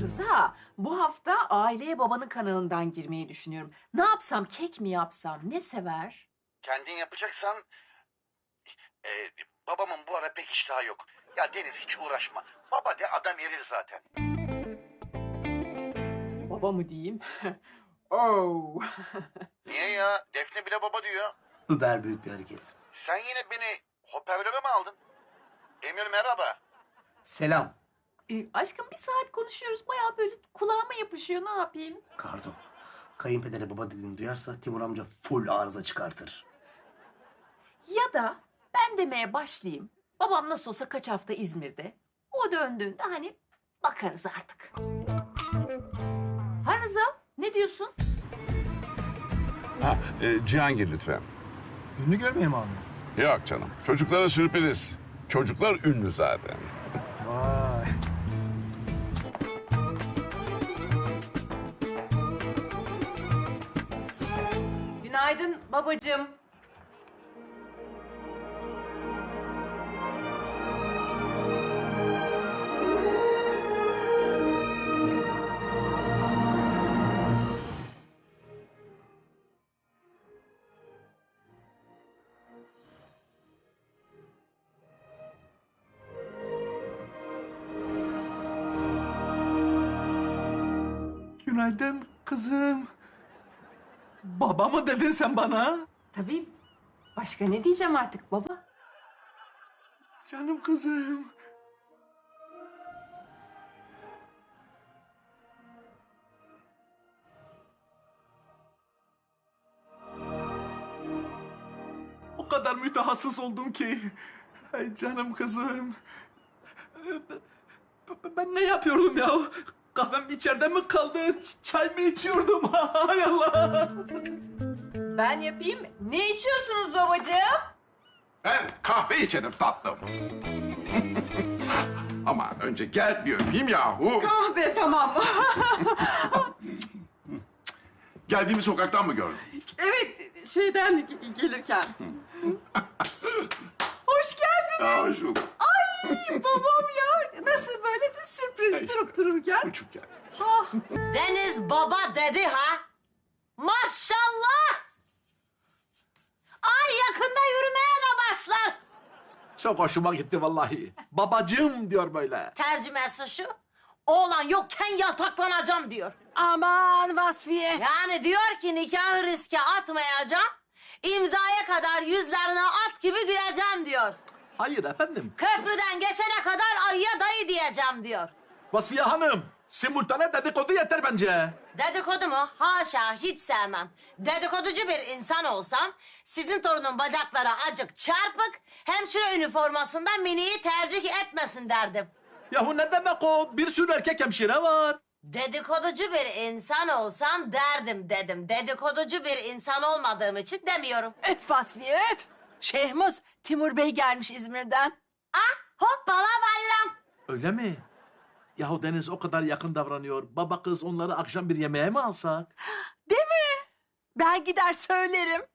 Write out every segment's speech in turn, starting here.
Rıza, bu hafta aileye babanın kanalından girmeyi düşünüyorum. Ne yapsam, kek mi yapsam, ne sever? Kendin yapacaksan e, babamın bu ara pek iştahı yok. Ya Deniz hiç uğraşma. Baba de adam erir zaten. Baba mı diyeyim? oh. Niye ya? Defne bile baba diyor. Über büyük bir hareket. Sen yine beni hoparlöre mi aldın? Emir merhaba. Selam. Ee, aşkım bir saat konuşuyoruz. Bayağı böyle kulağıma yapışıyor. Ne yapayım? Kardo. Kayınpedere baba dediğini duyarsa Timur amca full arıza çıkartır. Ya da ben demeye başlayayım. Babam nasıl olsa kaç hafta İzmir'de. O döndüğünde hani bakarız artık. Ha Rıza, ne diyorsun? Ha, e, Cihangir lütfen. Ünlü görmeyeyim abi. Yok canım. Çocuklara sürpriz. Çocuklar ünlü zaten. Vay. Günaydın babacığım. Günaydın kızım. Baba mı dedin sen bana? Tabii. Başka ne diyeceğim artık baba? Canım kızım. O kadar mütehassıs oldum ki. Ay canım kızım. Ben ne yapıyordum ya? Kahvem içeride mi kaldı? Çay mı içiyordum? Hay Allah. Ben yapayım. Ne içiyorsunuz babacığım? Ben kahve içerim tatlım. Ama önce gel bir öpeyim yahu. Kahve tamam. Geldiğimi sokaktan mı gördün? evet şeyden gelirken. Hoş geldin. Aa, şu Babam ya. Nasıl böyle de sürpriz İşte. durup dururken. küçük gel. Deniz baba dedi ha. Maşallah. Ay yakında yürümeye de başlar. Çok hoşuma gitti vallahi. Babacığım diyor böyle. Tercümesi şu. Oğlan yokken yataklanacağım diyor. Aman Vasfiye. Yani diyor ki nikahı riske atmayacağım. İmzaya kadar yüzlerine at gibi güleceğim diyor. Hayır efendim. Köprüden geçene kadar ayıya dayı diyeceğim diyor. Vasfiye Hanım, simultane dedikodu yeter bence. Dedikodu mu? Haşa hiç sevmem. Dedikoducu bir insan olsam sizin torunun bacakları acık çarpık hemşire üniformasında miniyi tercih etmesin derdim. Yahu ne demek o? Bir sürü erkek hemşire var. Dedikoducu bir insan olsam derdim dedim. Dedikoducu bir insan olmadığım için demiyorum. Öf Vasfiye öf. Şehmuz Timur Bey gelmiş İzmir'den. Ah hoppala bayram. Öyle mi? Yahu Deniz o kadar yakın davranıyor. Baba kız onları akşam bir yemeğe mi alsak? Değil mi? Ben gider söylerim.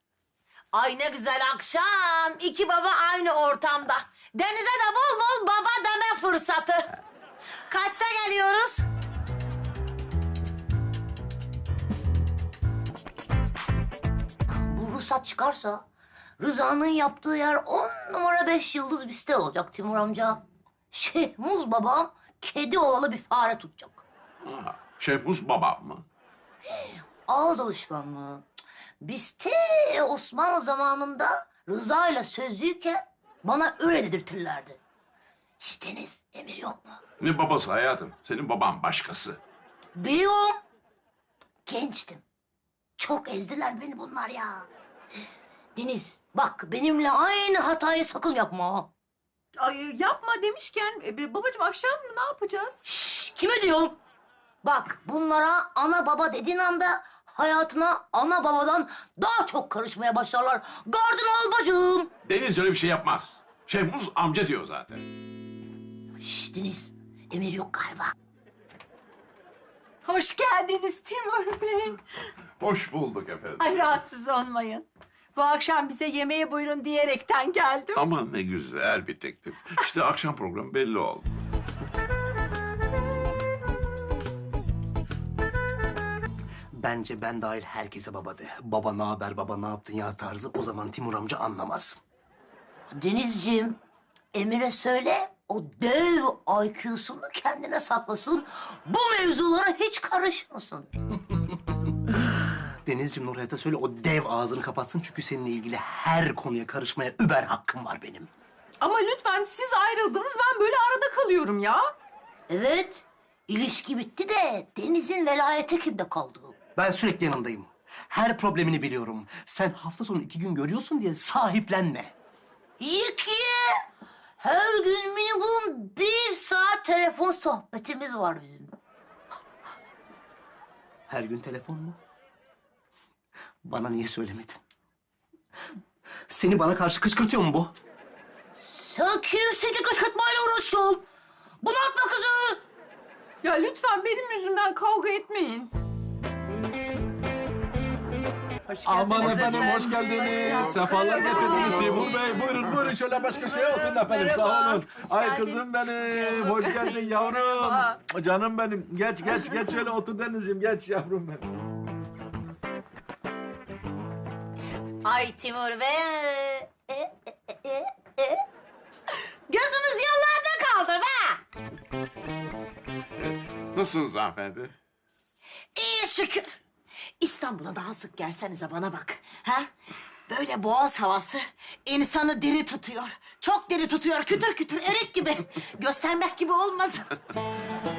Ay ne güzel akşam. İki baba aynı ortamda. Denize de bol bol baba deme fırsatı. Kaçta geliyoruz? Bu ruhsat çıkarsa Rıza'nın yaptığı yer on numara beş yıldız bir site olacak Timur amca. Şehmuz babam kedi olalı bir fare tutacak. Ha, Şehmuz babam mı? Ağız alışkanlığı. Biz te Osmanlı zamanında Rıza ile sözlüyken bana öyle dedirtirlerdi. Hiç Deniz, emir yok mu? Ne babası hayatım? Senin baban başkası. Biliyorum. Gençtim. Çok ezdiler beni bunlar ya. Deniz, bak benimle aynı hatayı sakın yapma. ha. Ay, yapma demişken e, babacığım akşam ne yapacağız? Şşş, kime diyorum? Bak bunlara ana baba dediğin anda hayatına ana babadan daha çok karışmaya başlarlar. Gardın ol bacım. Deniz öyle bir şey yapmaz. Şehmuz amca diyor zaten. Şşş Deniz, emir yok galiba. Hoş geldiniz Timur Bey. Hoş bulduk efendim. Ay rahatsız olmayın. Bu akşam bize yemeğe buyurun diyerekten geldim. Aman ne güzel bir teklif. İşte akşam programı belli oldu. Bence ben dahil herkese baba de. Baba ne haber, baba ne yaptın ya tarzı. O zaman Timur amca anlamaz. Denizciğim, Emir'e söyle o dev IQ'sunu kendine saklasın. Bu mevzulara hiç karışmasın. Denizciğim Nurhayat'a söyle o dev ağzını kapatsın. Çünkü seninle ilgili her konuya karışmaya über hakkım var benim. Ama lütfen siz ayrıldınız ben böyle arada kalıyorum ya. Evet, ilişki bitti de Deniz'in velayeti kimde kaldı? Ben sürekli yanındayım. Her problemini biliyorum. Sen hafta sonu iki gün görüyorsun diye sahiplenme. İyi ki her gün minimum bir saat telefon sohbetimiz var bizim. Her gün telefon mu? Bana niye söylemedin? Seni bana karşı kışkırtıyor mu bu? Sen kimsin ki kışkırtmayla uğraşıyorsun? Bunaltma kızı! Ya lütfen benim yüzümden kavga etmeyin. Aman efendim hoş geldiniz. Sefalar getirdiniz Timur Bey. Buyurun buyurun şöyle başka şey oturun efendim sağ olun. Ay kızım benim. Hoş geldin yavrum. Canım benim. Geç geç geç şöyle otur Deniz'im. Geç yavrum benim. Ay Timur Bey. E, e, e, e. Gözümüz yollarda kaldı be. Nasılsınız hanımefendi? İyi şükür. İstanbul'a daha sık gelsenize bana bak. Ha? Böyle boğaz havası insanı diri tutuyor. Çok diri tutuyor. Kütür kütür erik gibi. Göstermek gibi olmasın.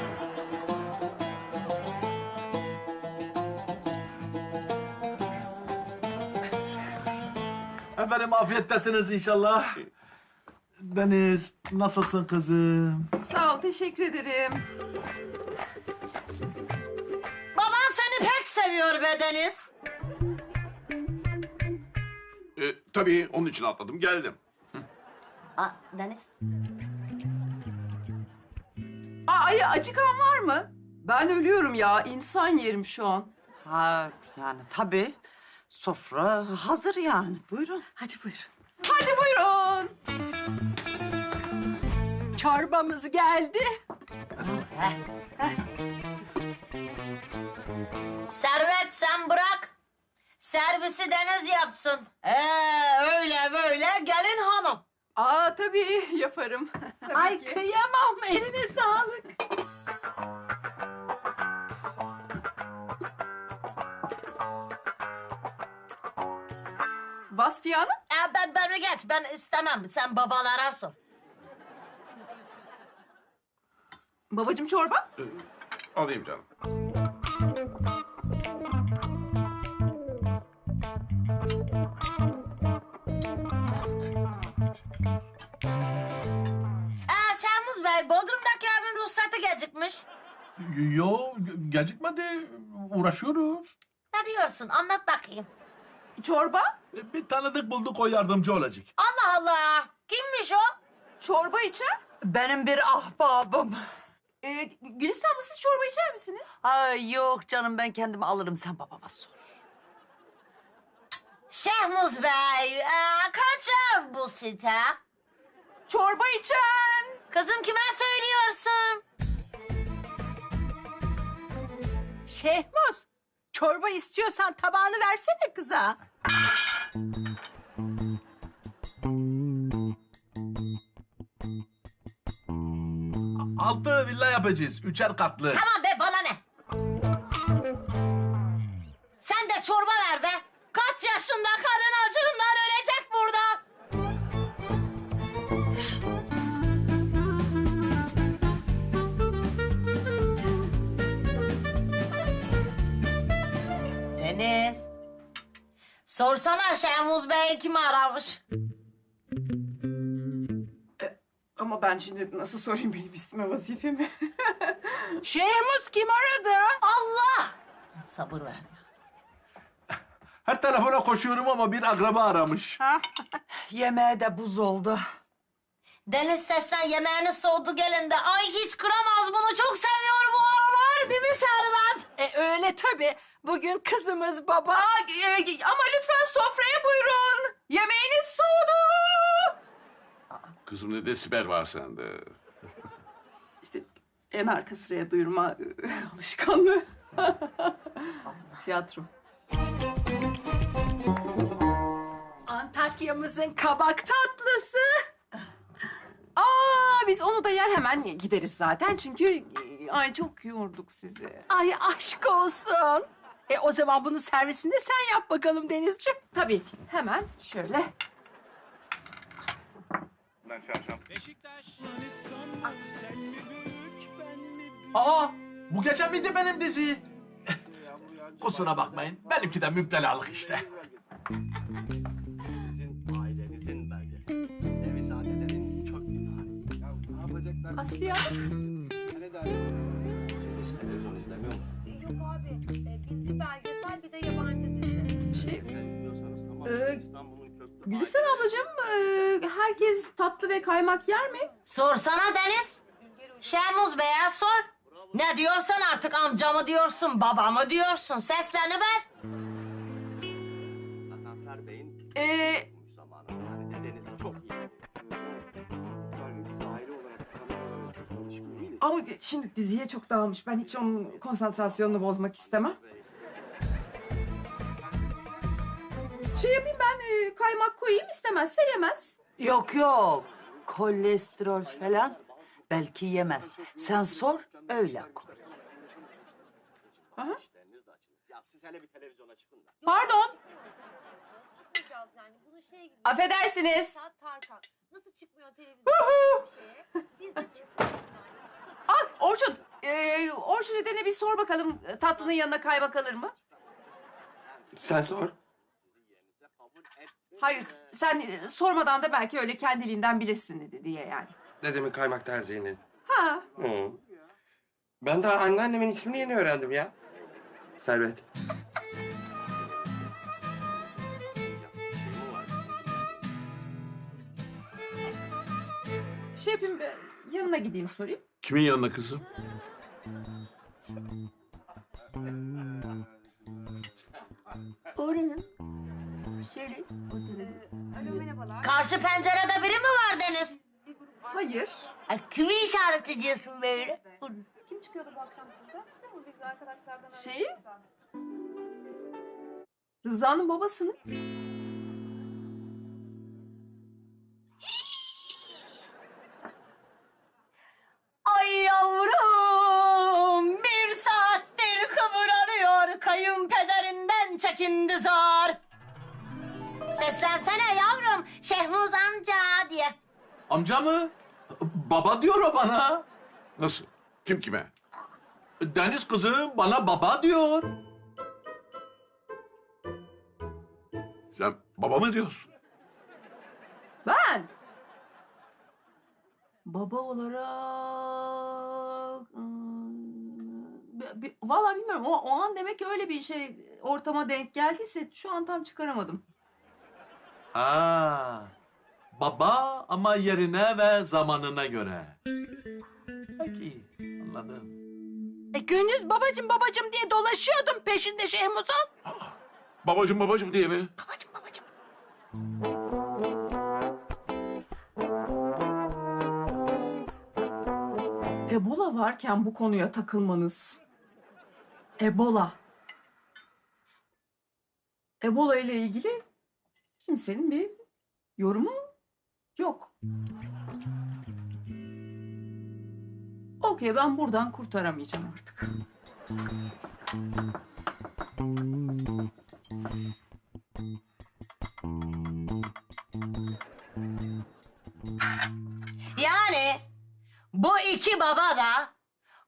Efendim afiyettesiniz inşallah. Deniz nasılsın kızım? Sağ ol teşekkür ederim. Baban seni pek seviyor be Deniz. Ee, tabii onun için atladım geldim. Aa, Deniz. Aa, ay, acıkan var mı? Ben ölüyorum ya insan yerim şu an. Ha yani tabii. Sofra hazır yani. Buyurun. Hadi buyur. Hadi buyurun. Çorbamız geldi. Servet sen bırak. Servisi Deniz yapsın. Ee, öyle böyle gelin hanım. Aa tabii yaparım. Ay kıyamam eline sağlık. Vasfiye Hanım. Ee, ben beni geç ben istemem. Sen babalara sor. Babacım çorba. Alayım canım. Ee, Şahmuz Bey Bodrum'daki evin ruhsatı gecikmiş. Yo gecikmedi. Uğraşıyoruz. Ne diyorsun anlat bakayım. Çorba. Bir tanıdık bulduk o yardımcı olacak. Allah Allah. Kimmiş o? Çorba içer. Benim bir ahbabım. Ee, Gülistan abla siz çorba içer misiniz? Ay yok canım ben kendim alırım sen babama sor. Şehmuz Bey, ee, kaç ev bu site? Çorba içen. Kızım kime söylüyorsun? Şehmuz, çorba istiyorsan tabağını versene kıza. Altı villa yapacağız. Üçer katlı. Tamam be bana ne? Sen de çorba ver be. Sorsana Şehmuz Bey kimi aramış? Ama ben şimdi nasıl sorayım benim üstüme vazifemi? Şehmuz kim aradı? Allah! Sabır ver. Her telefona koşuyorum ama bir akraba aramış. Yemeğe de buz oldu. Deniz seslen yemeğini soğudu gelinde. Ay hiç kıramaz bunu çok seviyor bu değil mi Servet? E öyle tabii. Bugün kızımız baba. Aa, e, ama lütfen sofraya buyurun. Yemeğiniz soğudu. Kızım ne de siber var sende. İşte en arka sıraya duyurma e, alışkanlığı. Tiyatro. Antakya'mızın kabak tatlısı. Aa biz onu da yer hemen gideriz zaten çünkü e, ay çok yorduk sizi. Ay aşk olsun. E o zaman bunu servisinde sen yap bakalım Denizciğim. Tabii ki hemen şöyle. Aa, bu geçen miydi benim dizi? Kusura bakmayın, benimki de müptelalık işte. Ailenizin belgesi. Yok abi, e, biz bir belgesel bir de yabancı dizi. Şey, Bilmiyorsanız tamam. Ee, İstanbul'un köklü Gülistan ablacığım e, herkes tatlı ve kaymak yer mi? Sorsana Deniz. Şehmuz Bey'e sor. Ne diyorsan artık amcamı diyorsun, babamı diyorsun. Sesleniver. Gazanfer Bey'in Ee, ama şimdi diziye çok dağılmış. Ben hiç onun konsantrasyonunu bozmak istemem. Şey yapayım ben e, kaymak koyayım istemezse yemez. Yok yok. Kolesterol falan belki yemez. Sen sor öyle koy. Aha. İşleriniz de açılır. Ya siz hele bir televizyona çıkın da. Pardon. Çıkmayacağız yani. Bunu şey gibi. Affedersiniz. Saat Tarkan. Nasıl çıkmıyor şeye? Biz de çıkmıyoruz. Ah Orçun. Orçun dedene bir sor bakalım e, tatlının yanına kaymak alır mı? Sen sor. Hayır sen e, sormadan da belki öyle kendiliğinden bilirsin dedi diye yani. Dedemin kaymak tercihini. Ha. Hı. Ben daha anneannemin ismini yeni öğrendim ya. Servet. Şey yapayım e, yanına gideyim sorayım. Kimin yanına kızım? Oranın. Şöyle. Alo merhabalar. Karşı pencerede biri mi var Deniz? Hayır. Ay, kimi işaret ediyorsun böyle? Kim çıkıyordu bu akşam sizde? Değil mi? Biz arkadaşlardan Şeyi? da. Rıza'nın babasını. Ay yavrum bir saattir kıvranıyor kayınpederinden çekindi zor. Seslensene yavrum Şehmuz amca diye. Amca mı? Baba diyor o bana. Nasıl? Kim kime? Deniz kızı bana baba diyor. Sen baba mı diyorsun? Ben. Baba olarak... Vallahi bilmiyorum. O, o an demek ki öyle bir şey ortama denk geldiyse şu an tam çıkaramadım. Ha. Baba ama yerine ve zamanına göre. Peki, anladım. E gündüz babacım babacım diye dolaşıyordum peşinde Şehmuz'un. Babacım babacım diye mi? Babacım babacım. Ebola varken bu konuya takılmanız. Ebola. Ebola ile ilgili kimsenin bir yorumu yok. Okey ben buradan kurtaramayacağım artık. Yani bu iki baba da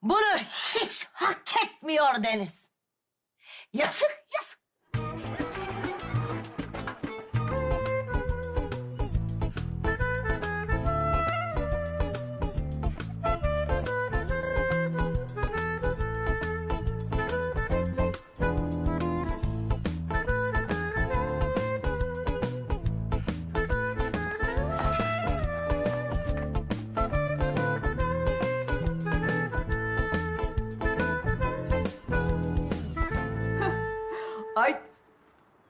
bunu hiç hak etmiyor Deniz. Yazık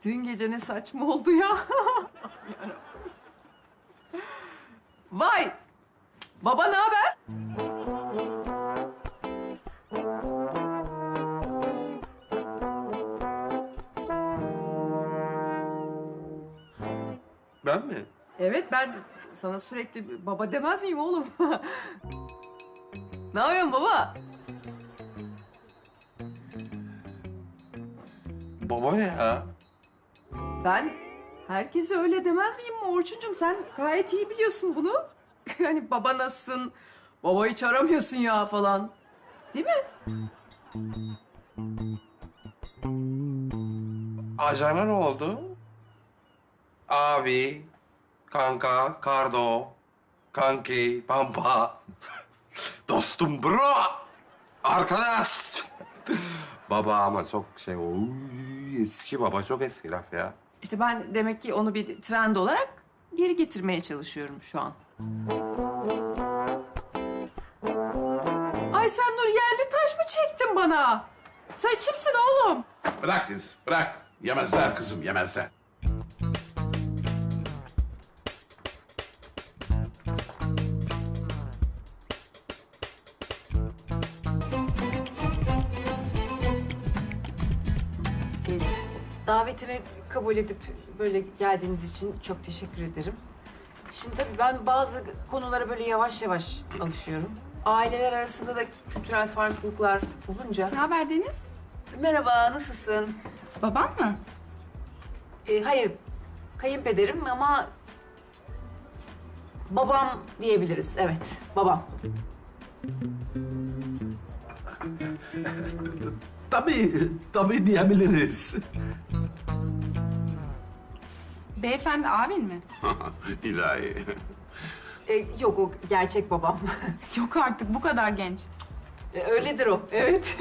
Dün gece ne saçma oldu ya. Vay! Baba ne haber? Ben mi? Evet ben sana sürekli baba demez miyim oğlum? ne yapıyorsun baba? Baba ne ya? Ben herkese öyle demez miyim Orçuncum? Sen gayet iyi biliyorsun bunu. hani baba nasılsın? Baba hiç aramıyorsun ya falan. Değil mi? Ajana ne oldu? Abi, kanka, kardo, kanki, pampa. Dostum bro. Arkadaş. baba ama çok şey oy, eski baba çok eski laf ya. İşte ben demek ki onu bir trend olarak geri getirmeye çalışıyorum şu an. Ay sen Nur yerli taş mı çektin bana? Sen kimsin oğlum? Bırak Deniz bırak. Yemezler kızım yemezler. Davetimi kabul edip böyle geldiğiniz için çok teşekkür ederim. Şimdi tabii ben bazı konulara böyle yavaş yavaş alışıyorum. Aileler arasında da kültürel farklılıklar olunca... Ne haber Deniz? Merhaba, nasılsın? Baban mı? Ee, hayır, kayınpederim ama... Babam diyebiliriz, evet, babam. Tabii, tabii diyebiliriz. Beyefendi abin mi? İlahi. Ee, yok, o gerçek babam. Yok artık bu kadar genç. Ee, öyledir o, evet.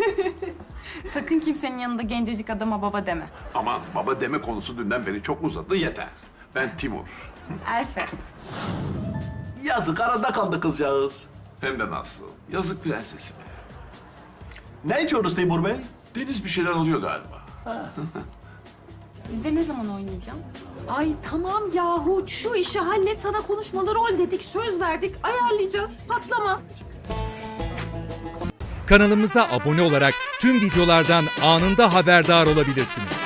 Sakın kimsenin yanında gencecik adama baba deme. Aman baba deme konusu dünden beri çok uzadı yeter. Ben Timur. Elfer. Yazık arada kaldı kızcağız. Hem de nasıl? Yazık prensesime. Ne içiyoruz Timur Bey? Deniz bir şeyler alıyor galiba. Sizde ne zaman oynayacağım? Ay tamam yahu, şu işi hallet, sana konuşmalı rol dedik, söz verdik, ayarlayacağız, patlama. Kanalımıza abone olarak tüm videolardan anında haberdar olabilirsiniz.